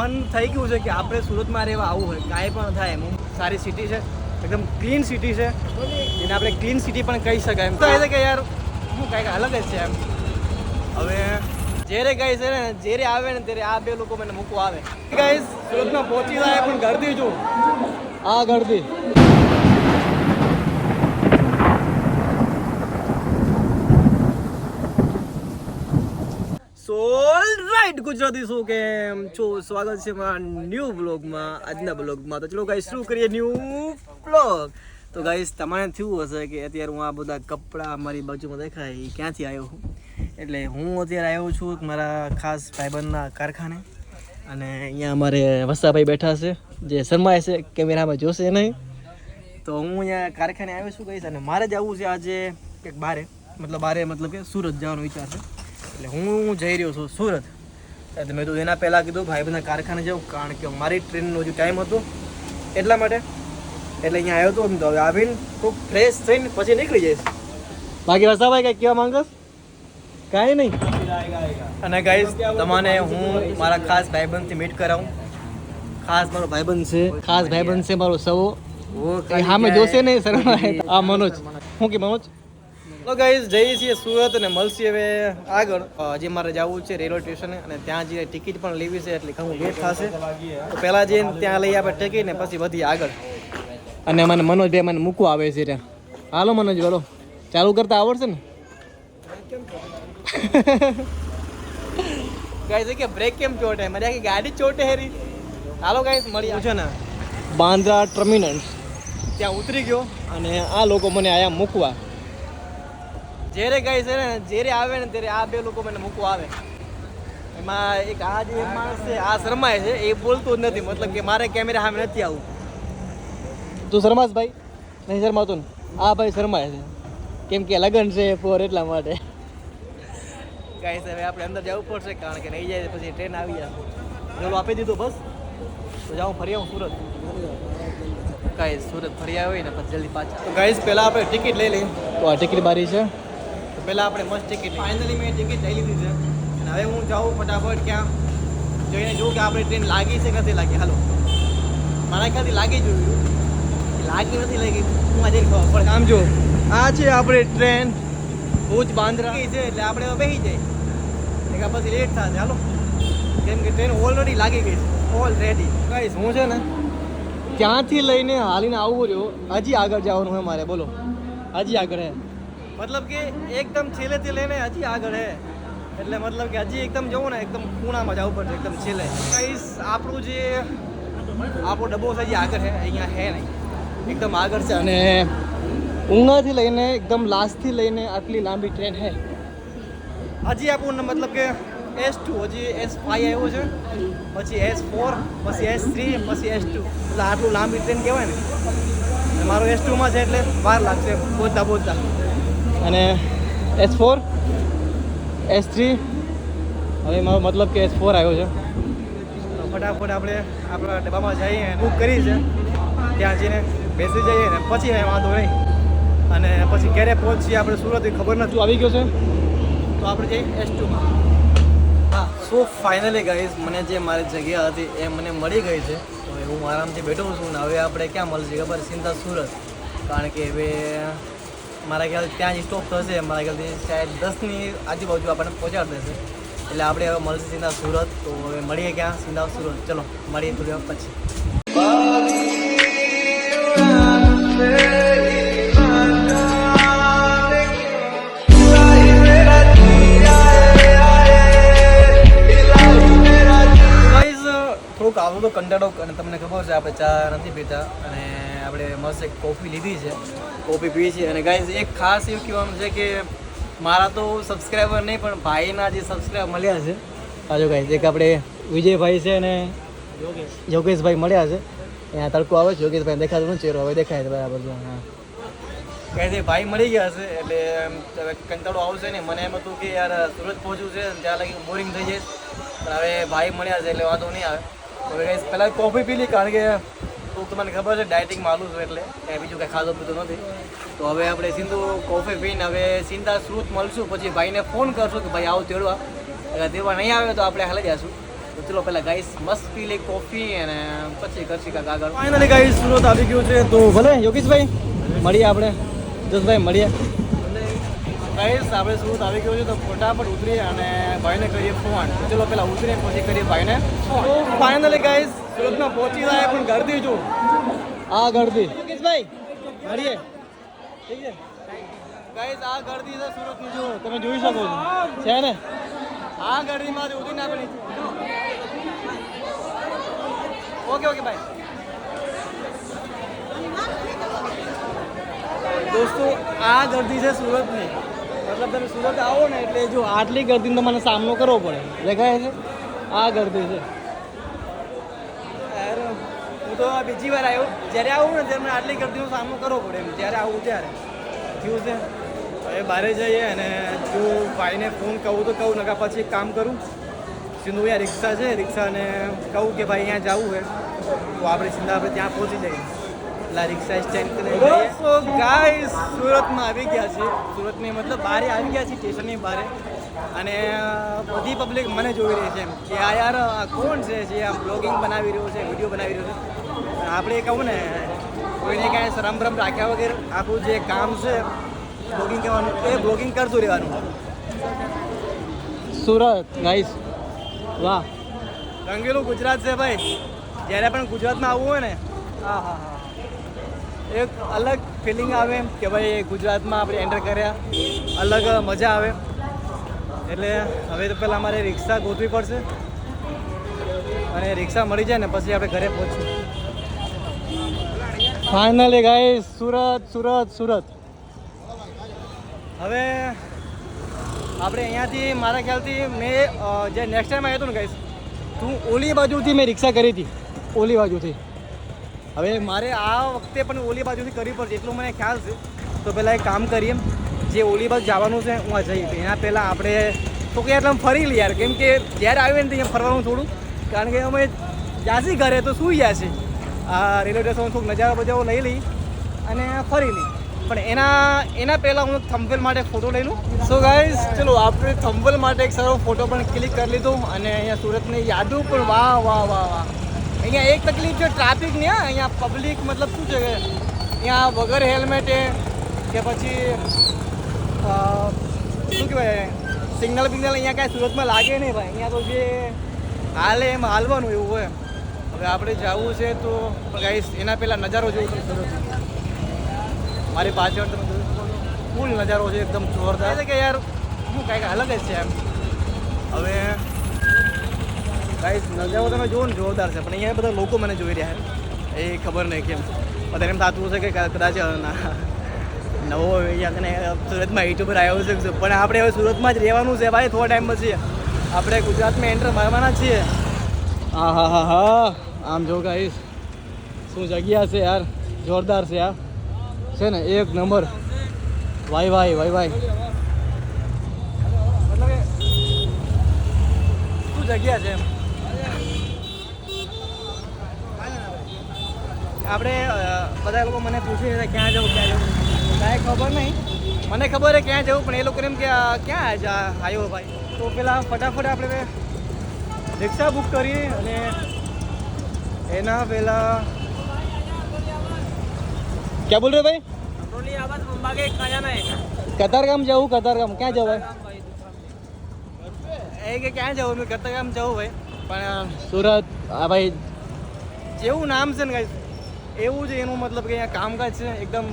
મન થઈ ગયું છે કે આપણે સુરતમાં રહેવા આવવું હોય. કાંઈ પણ થાય, એમ. સારી સિટી છે, એકદમ ક્લીન સિટી છે. એને આપણે ક્લીન સિટી પણ કહી શકાય એમ. થાય છે કે યાર, હું કાંઈક અલગ જ છે એમ. હવે, જ્યારે ગઈ છે ને, જ્યારે આવે ને ત્યારે આ બે લોકો મને મૂકવા આવે. ગાઈસ સુરતમાં પહોંચી જાય, પણ ગરદી જો આ ગરદી સો રાઈટ ગુજરાતી શું કેમ છો? સ્વાગત છે મારા ન્યૂ બ્લોગમાં આજના બ્લોગમાં તો ચલો ગાઈસ શું કરીએ? ન્યૂ બ્લોગ તો ગાઈસ તમારે થયું હશે કે અત્યારે હું આ બધા કપડાં મારી બાજુમાં દેખાય ક્યાંથી આવ્યો છું એટલે હું અત્યારે આવ્યો છું મારા ખાસ ભાઈબંધના કારખાને. અને અહીંયા અમારે વસાભાઈ બેઠા છે, જે શરમાય છે, કેમેરામાં જોશે નહીં. તો હું અહીંયા કારખાને આવ્યો છું ગઈશ અને મારે જ આવવું છે આજે કંઈક બારે. મતલબ બારે, મતલબ કે સુરત જવાનો વિચાર છે. એટલે હું જઈ રહ્યો છું સુરત. એટલે મેં તો એના પહેલાં કીધું ભાઈ બધા કારખાને જાઉં કારણ કે મારી ટ્રેનનો જે ટાઈમ હતો એટલા માટે. એટલે અહીંયા આવ્યો હતો તો હવે આવીને ખૂબ ફ્રેશ થઈને પછી નીકળી જઈશ. બાકી રસાભાઈ કંઈ કહેવા માંગસ કાંઈ નહીં. અને ગાઈસ તમને હું મારા ખાસ ભાઈબંધથી મીટ કરાવું. ખાસ મારો ભાઈબંધ છે ખાસ ભાઈબંધ છે મારો સવો. હા મેં જોશે નહીં સર આ મનોજ. હું કે મનોજ? તો ગાઈઝ જઈએ છીએ સુરત અને મળશે હવે આગળ. જે મારે જવું છે રેલવે સ્ટેશને અને ત્યાં જઈને ટિકિટ પણ લેવી છે એટલે ઘણું લેટ થશે. તો પહેલાં જઈને ત્યાં લઈ આપણે ટિકિટ ને પછી વધી આગળ. અને મને મનોજભાઈ મને મૂકવા આવે છે ત્યાં. હાલો મનોજ બોલો. ચાલુ કરતા આવડશે ને? ગાઈઝ કે બ્રેક કેમ ચોટે? મને આખી ગાડી ચોટે હેરી. હાલો ગાઈઝ મળી છે ને. બાંદ્રા ટર્મિનલ ત્યાં ઉતરી ગયો અને આ લોકો મને આયા મૂકવા. જ્યારે ગાઈસ છે ને, જ્યારે આવે ને ત્યારે આ બે લોકો મને મૂકવા આવે. એમાં એક આ જે માણસ છે, આ શરમાય છે, એ બોલતું જ નથી. મતલબ કે મારે કેમેરા સામે નથી આવું તું શર્માશ ભાઈ? નહીં શરમાતો ને? આ ભાઈ શરમાય છે. કેમ કે લગ્ન છે ફોર એટલા માટે. ગાઈસ હવે આપણે અંદર જવું પડશે, કારણ કે નહીં જાય પછી ટ્રેન આવી જશે ચલો આપી દીધું બસ. તો જાઉં, ફરી આવું સુરત. ગાઈસ સુરત ફરી આવી ને પછી જલ્દી પાછા. તો ગાઈસ પહેલાં આપણે ટિકિટ લઈ લઈએ. તો આ ટિકિટ બારી છે. પહેલાં આપણે મસ્ત ટિકિટ ફાઇનલી મેં ટિકિટ લઈ લીધી છે. અને હવે હું જાઉં ફટાફટ ક્યાં જોઈને જોઉં કે આપણી ટ્રેન લાગી છે કે નથી લાગી. હાલો. મારા ખ્યાલથી લાગી જોયું લાગી નથી લાગી. હું આજે ખબર. પડે આમ જો, આ છે આપણી ટ્રેન ભુજ બાંદ્રા. છે એટલે આપણે હવે બેસી જાય એટલે પછી લેટ થશે. હાલો. કેમ કે ટ્રેન ઓલરેડી લાગી ગઈ છે. ઓલરેડી ગાઈસ હું છે ને ત્યાંથી લઈને હાલીને આવવું રહ્યો. હજી આગળ જવાનું હોય મારે. બોલો. હજી આગળ હે. મતલબ કે એકદમ છેલ્લેથી લઈને હજી આગળ હે. એટલે મતલબ કે હજી એકદમ જવું ને, એકદમ ખૂણામાં જવું પડશે એકદમ છેલ્લે. ગાઈસ આપણું જે, આપણો ડબ્બો છે જે આગળ છે અહીંયા હે નહીં. એકદમ આગળ છે અને ઊંઘાથી લઈને, એકદમ લાસ્ટથી લઈને આટલી લાંબી ટ્રેન હે. હજી આપણું મતલબ કે એસ ટુ હજી એસ ફાઈવ આવ્યો છે. પછી એસ ફોર પછી એસ થ્રી પછી એસ ટુ એટલે આટલું લાંબી ટ્રેન કહેવાય ને. મારો એસ ટુમાં છે એટલે વાર લાગશે પહોંચતા પહોંચતા અને એસ ફોર એસ થ્રી હવે મારો મતલબ કે એસ ફોર આવ્યો છે. ફટાફટ આપણે આપણા ડબ્બામાં જઈએ બુક કરી છે ત્યાં જઈને બેસી જઈએ ને પછી એ વાંધો નહીં. અને પછી ક્યારે પહોંચીએ આપણે સુરત ખબર નથી. આવી ગયો છે? તો આપણે જઈએ એસ ટુમાં હા સો ફાઇનલી ગાઈઝ મને જે મારી જગ્યા હતી એ મને મળી ગઈ છે. તો હવે હું આરામથી બેઠો છું ને હવે આપણે ક્યાં મળશે ખબર? ચિંતા સુરત. કારણ કે હવે મારા ખ્યાલ ત્યાં જ સ્ટોપ થશે. મારા ખ્યાલથી શાયદ દસની આજુબાજુ આપણને પહોંચાડી દેશે. એટલે આપણે હવે મળશે સીધા સુરત. તો હવે મળીએ ક્યાં? સીધા સુરત. ચલો, મળીએ થોડી વાર પછી. થોડુંક આવું તો કંટાળો, અને તમને ખબર છે, આપણે ચા નથી પીતા અને આપણે મસ્ત એક કોફી લીધી છે. કોફી પીએ છીએ. અને ગાઈઝ એક ખાસ એવું કહેવાનું છે કે મારા તો સબસ્ક્રાઈબર નહીં પણ ભાઈના જે સબસ્ક્રાઈબર મળ્યા છે. હાજો ગાઈઝ એક આપણે વિજયભાઈ છે અને યોગેશભાઈ મળ્યા છે. અહીંયા તડકો આવે છે. યોગેશભાઈ દેખાતો ચહેરો હવે દેખાય છે બરાબર છે. હા. કહે છે ભાઈ મળી ગયા છે એટલે હવે કંટાળો આવશે ને મને એમ હતું કે યાર સુરત પહોંચવું છે ત્યાં લગી બોરિંગ થઈ જાય. પણ હવે ભાઈ મળ્યા છે એટલે વાંધો નહીં આવે. તો પહેલાં કોફી પી લી કારણ કે તું તમને ખબર છે ડાયટિંગ માલું છું એટલે કાંઈ બીજું કાંઈ ખાધું પીધું નથી. તો હવે આપણે સિંધુ કોફી પીને હવે સિંધા શ્રુત મળશું. પછી ભાઈને ફોન કરશું કે ભાઈ આવો તેડવા. અગર તેડવા નહીં આવે તો આપણે હાલે જશું તો ચલો પહેલા ગાઈસ મસ્ત પી લે કોફી અને પછી કરશી કાંઈક આગળ. ફાઇનલી ગાઈસ સુરત આવી ગયું છે. તો ભલે, યોગેશભાઈ, મળીએ આપણે. જસભાઈ, મળીએ. ગાઈસ, આપણે સુરત આવી ગયું છે તો ફટાફટ ઉતરીએ અને ભાઈને કરીએ ફોન. ચલો પેલા ઉતરીએ, પછી કરીએ ભાઈને તો ફાઇનલી ગાઈસ, સુરતમાં પહોંચી જાય પણ ગરદી જો આ ગરદી યોગેશભાઈ મળીએ. ઠીક છે? ગાઈસ, આ ગરદી છે સુરતની, જો તમે જોઈ શકો છો. છે ને? આ ગરદીમાંથી ઉતરી ના પડી ઓકે ઓકે ભાઈ દોસ્તો, આ ગરદી છે સુરતની. મતલબ તમે સુરત આવો ને એટલે જો આટલી ગરદીનો તમારે સામનો કરવો પડે. દેખાય છે? આ ગરદી છે. હું તો બીજી વાર આવ્યો. જ્યારે આવું ને ત્યારે મને આટલી ગરદીનો સામનો કરવો પડે એમ. જ્યારે આવું ત્યારે. થયું છે? હવે બહાર જઈએ અને જો ભાઈને ફોન કહું તો કહું નકા પછી કામ કરું. સિંધુ અહીંયા રિક્ષા છે, રિક્ષાને કહું કે ભાઈ અહીંયા જવું છે. તો આપણે સીધા આપણે ત્યાં પહોંચી જઈએ. એટલે રિક્ષા સ્ટેન્ડ કરીને સો ગાઈસ સુરતમાં આવી ગયા છે સુરતની મતલબ બહારે આવી ગયા છે સ્ટેશનની બહારે અને બધી પબ્લિક મને જોઈ રહી છે કે આ યાર કોણ છે જે આ બ્લોગિંગ બનાવી રહ્યો છે વીડિયો બનાવી રહ્યો છે? આપણે કહું ને કોઈને કાંઈ શરમ ભરમ રાખ્યા વગર આપણું જે કામ છે બ્લોગિંગ કરવાનું એ બ્લોગિંગ કરતું રહેવાનું. સુરત ગાઈસ વાહ. રંગેલું ગુજરાત છે ભાઈ. જ્યારે પણ ગુજરાતમાં આવવું હોય ને હા હા હા. એક અલગ ફિલિંગ આવે કે ભાઈ ગુજરાતમાં આપણે એન્ટર કર્યા. અલગ મજા આવે. એટલે હવે તો પહેલાં અમારે રિક્ષા ગોતવી પડશે. અને રિક્ષા મળી જાય ને પછી આપણે ઘરે પહોંચીએ. Finally guys Surat Surat Surat. હવે આપણે અહીંયાથી મારા ખ્યાલથી મેં જે નેક્સ્ટ ટાઈમ આવ્યો હતો ને ગાઈશ તો હું ઓલી બાજુથી મેં રિક્ષા કરી હતી. ઓલી બાજુથી. હવે મારે આ વખતે પણ ઓલી બાજુથી કરવી પડશે, એટલું મને ખ્યાલ છે. તો પહેલાં એક કામ કરીએ. જે ઓલી બાજુ જવાનું છે, હું આ જઈએ એના પહેલાં આપણે, તો કે એટલે ફરી લઈએ યાર. કેમ કે જ્યારે આવીએ ને તો અહીંયા ફરવાનું થોડું. કારણ કે અમે જાસી ઘરે, તો સૂઈ છે આ રેલવે સ્ટેશન થોડુંક નજારા બજારો લઈ લઈ અને ફરી લઈ. પણ એના એના પહેલાં હું થંબવેલ માટે ફોટો લઈ લઉં. સો ગાઈઝ ચલો, આપણે થંબવેલ માટે એક સારો ફોટો પણ ક્લિક કરી લીધો. અને અહીંયા સુરતની યાદો પણ, વાહ વાહ વાહ વાહ. અહીંયા એક તકલીફ છે ટ્રાફિકની હા. અહીંયા પબ્લિક મતલબ શું છે કે અહીંયા વગર હેલ્મેટે કે પછી શું કહેવાય સિગ્નલ બિગ્નલ અહીંયા કાંઈ સુરતમાં લાગે નહીં ભાઈ. અહીંયા તો જે હાલે એમ હાલવાનું એવું હોય. હવે આપણે જવું છે તો ગાઈસ એના પહેલાં નજારો જોવું છે સુરત મારી પાછળ તમે જોયું ફૂલ નજારો છે એકદમ જોરદાર. છે કે યાર શું કાંઈક અલગ જ છે એમ. હવે ગાઈસ નજારો તમે જુઓ ને, જોરદાર છે. પણ અહીંયા બધા લોકો મને જોઈ રહ્યા છે. એ ખબર નહીં કેમ બધા એમ થતું હશે કે કદાચ નવો અહીંયા સુરતમાં યુટ્યુબર આવ્યો છે. પણ આપણે હવે સુરતમાં જ રહેવાનું છે ભાઈ, થોડા ટાઈમ પછી. આપણે ગુજરાતમાં એન્ટર મારવાના છીએ. હા હા હા હા આમ જો ગાઈસ શું જગ્યા છે યાર? જોરદાર છે યાર છે ને, એક number. Y Y Y Y. શું જગ્યા છે એમ? આપણે બધા લોકો મને પૂછે છે ક્યાં જવું ક્યાં જવું. કાંઈ ખબર નહીં. મને ખબર છે ક્યાં જવું પણ એ લોકોને એમ કે ક્યાં જ આવ્યો ભાઈ? તો પેલા ફટાફટ આપણે રિક્ષા બુક કરી અને એના પહેલાં ક્યાં બોલ રહ્યો ભાઈ? કતારગામ જવું કતારગામ. ક્યાં જવું એ કે ક્યાં જવું? કતારગામ જવું ભાઈ. પણ સુરત આ ભાઈ જેવું નામ છે ને કઈ એવું જ એનું મતલબ કે અહીંયા કામકાજ છે, એકદમ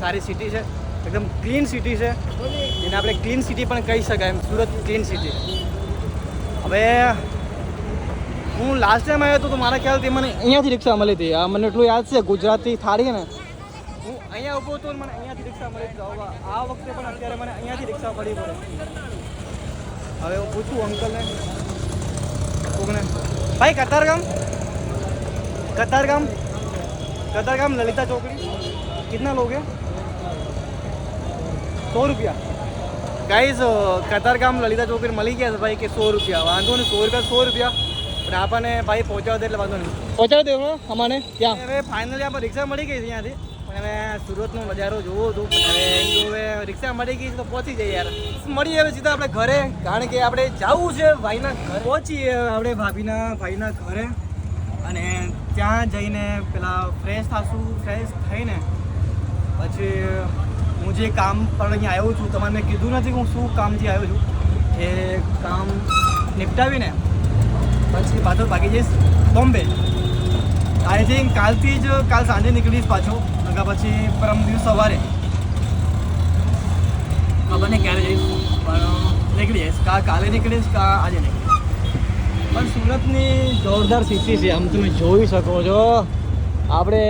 સારી સિટી છે, એકદમ ક્લીન સિટી છે. જેને આપણે ક્લીન સિટી પણ કહી શકાય એમ, સુરત ક્લીન સિટી હવે, હું લાસ્ટ ટાઈમ આવ્યો હતો તો મારા ખ્યાલથી મને અહીંયાથી રિક્ષા મળી હતી. આ મને એટલું યાદ છે ગુજરાતી થાળી ને. હું અહીંયા ઊભો હતો મને અહીંયાથી રિક્ષા મળી હતી. આ વખતે પણ અત્યારે મને અહીંયાથી રિક્ષા મળી પડે. હવે હું પૂછું અંકલને. કોકને. ભાઈ, કતારગામ? કતારગામ? कतारगाम ललिता चौकड़ी कितना लोगे सौ रुपया गाइस કતારગામ લલિતા ચોકડી મળી ગયા છે ભાઈ કે સો રૂપિયા વાંધો નહીં સો રૂપિયા સો રૂપિયા પણ આપણને ભાઈ પહોંચાડી દે એટલે વાંધો નહીં પહોંચાડી દે અમાને ત્યાં હવે ફાઇનલી આપણે રિક્ષા મળી ગઈ છે ત્યાંથી પણ હવે સુરતનો નજારો જોવો હતો પણ હવે એમ તો હવે રિક્ષા મળી ગઈ છે તો પહોંચી જઈએ યાર મળીએ હવે સીધા આપણે ઘરે કારણ કે આપણે જવું છે ભાઈના ઘરે પહોંચીએ હવે આપણે ભાભીના ભાઈના ઘરે અને ત્યાં જઈને પેલા ફ્રેશ થશું ફ્રેશ થઈને પછી હું જે કામ પર અહીંયા આવ્યો છું, તમારે મેં કીધું નથી હું શું કામથી આવ્યો છું, એ કામ નિપટાવીને પછી પાછો ભાગી જઈશ બોમ્બે. આઈ થિંક કાલથી જ, કાલ સાંજે નીકળીશ પાછો નકા પછી પરમ દિવસ સવારે. ખબર નહીં ક્યારે જઈશ, પણ નીકળી જઈશ. કાલે નીકળીશ, કા આજે નીકળીશ. પણ સુરતની જોરદાર સિટી છે આમ તમે જોઈ શકો છો. આપણે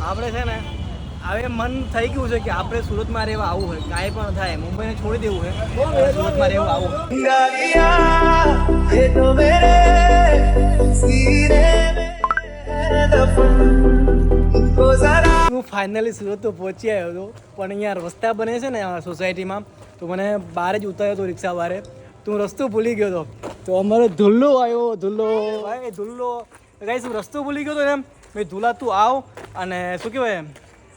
આપણે છે ને હવે મન થઈ ગયું છે કે આપણે સુરતમાં રહેવા આવવું હોય. કાંઈ પણ થાય મુંબઈને છોડી દેવું હોય સુરતમાં રહેવા આવું હું ફાઇનલી સુરત તો પહોંચી આવ્યો હતો પણ અહીંયા રસ્તા બને છે ને સોસાયટીમાં તો મને બહાર જ ઉતાર્યો હતો રિક્ષા વાળે. તો રસ્તો ભૂલી ગયો હતો તો અમારો ધુલ્લો આવ્યો ધુલ્લો. ભાઈ ધુલ્લો. ગાઈસ હું રસ્તો ભૂલી ગયો હતો એમ. મેં ધુલા તું આવ. અને શું કહેવાય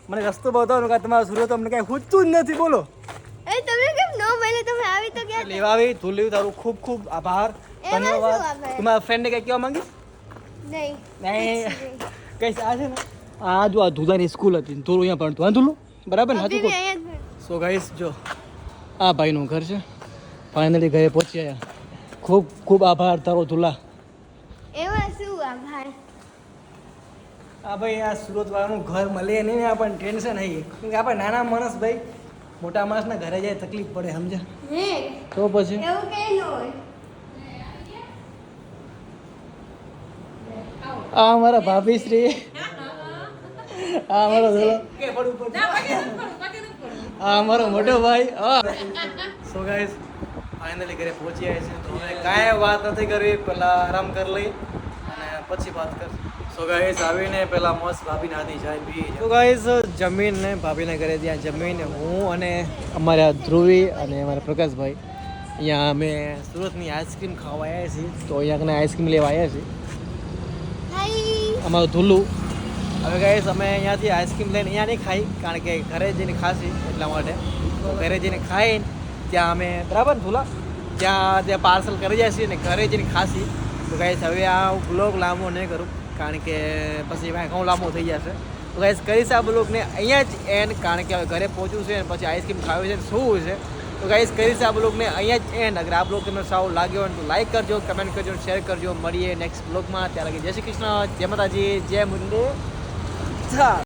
મને રસ્તો બતાવો કે તમારા સુરત અમને કાંઈ ખૂટતું જ નથી. બોલો. એ તમે કેમ નો મળે તમે આવી તો ગયા લેવા આવી ધુલ્લી તારું ખૂબ ખૂબ આભાર. એમાં શું ધન્યવાદ? તું મારા ફ્રેન્ડને કંઈ કહેવા માંગીશ? નહીં. નહીં. કઈ આ છે ને? આ જો આ ધુલાની સ્કૂલ હતી. ધુલું અહીંયા ભણતું. હા ધુલું બરાબર ને? હતું. સો ગાઈસ જો. આ ભાઈનું ઘર છે. ફાઇનલી ઘરે પહોંચી આવ્યા ખૂબ ખૂબ આભાર તારો ધુલા એવા શું આભાર? આ ભાઈ આ સુરત વાળાનું ઘર મળે નહીં ને આપણને ટેન્શન નહીં કેમ કે આપણે નાના માણસ ભાઈ મોટા માણસના ઘરે જાય તકલીફ પડે સમજ્યા તો પછી? એવું કઈ ન હોય. આ અમારા ભાભી શ્રી. આ અમારો ધોલો આ અમારો મોટો ભાઈ. સો ગાઈસ ફાઇનલી ઘરે પહોંચી આવ્યા છે તો હવે કાંઈ વાત નથી કરવી પહેલાં આરામ કરી લઈ અને પછી વાત કર સો ગાઈઝ આવીને પહેલાં મસ્ત ભાભીને હાથી ચાય પી તો ગાઈસ જમીને ભાભીને ઘરે ત્યાં જમીને હું અને અમારા ધ્રુવી અને અમારા પ્રકાશભાઈ અહીંયા અમે સુરતની આઈસ્ક્રીમ ખાવા આવ્યા છીએ. તો અહીંયા આઈસ્ક્રીમ લેવા આવ્યા છીએ. અમારું ધૂલું હવે ગાઈસ અમે અહીંયાથી આઈસ્ક્રીમ લઈને અહીંયા નહીં ખાઈ કારણ કે ઘરે જઈને ખાશી એટલા માટે. તો ઘરે જઈને ખાઈને ત્યાં અમે, બરાબર ને ભૂલા? ત્યાં ત્યાં પાર્સલ કરી જાય છે ને, ઘરે જઈને ખાસી તો ગાઈસ હવે આ બ્લોગ લાંબો નહીં કરું, કારણ કે પછી ભાઈ ઘણો લાંબો થઈ જશે. તો ગાઈસ કરીશ આ બ્લોગને અહીંયા જ એન્ડ કારણ કે હવે ઘરે પહોંચ્યું છે ને, પછી આઈસ્ક્રીમ ખાવી છે શું છે? તો ગાઈસ કરીશ આ બ્લોગને અહીંયા જ એન્ડ અગર આ બ્લોગ તમને સાવ લાગ્યો હોય તો લાઈક કરજો કમેન્ટ કરજો શેર કરજો. મળીએ નેક્સ્ટ બ્લોગમાં ત્યાં લગી જય શ્રી કૃષ્ણ, જય માતાજી, જય મુંડે